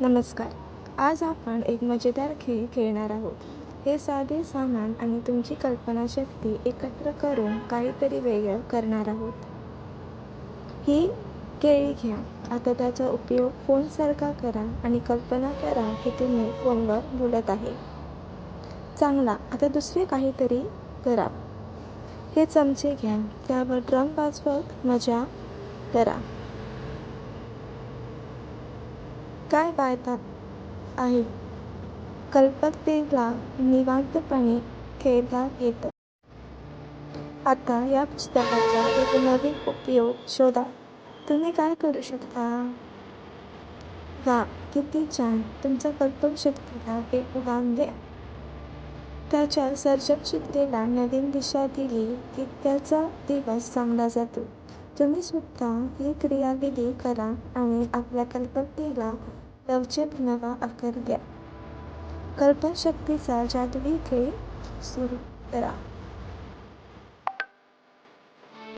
नमस्कार. आज आपण एक मजेदार खेळ खेळणार आहोत. हे साधे सामान आणि तुमची कल्पनाशक्ती एकत्र करून काहीतरी वेगळं करणार आहोत. ही केळी घ्या. आता त्याचा उपयोग फोनसारखा करा आणि कल्पना करा की तुम्ही फोनवर बोलत आहे. चांगला. आता दुसरे काहीतरी करा. हे चमचे घ्या. त्यावर ड्रम वाजवत मजा करा. काय बाळतात आहे? कल्पकतेला निवांतपणे खेळता येतं. आता या पुस्तकाचा एक नवीन उपयोग शोधा. तुम्ही काय करू शकता? वा किती छान. तुमच्या कल्पनाशक्तीला एक उडान द्या. त्याच्या सर्जनशीलतेला नवीन दिशा दिली की त्याचा दिवस चांगला जातो. तुम्ही सुद्धा ही क्रियाविधी करा आणि आपल्या कल्पकतेला लवचिक नवा आकार द्या. कल्पनाशक्तीचा जादुई खेळ सुरू करा.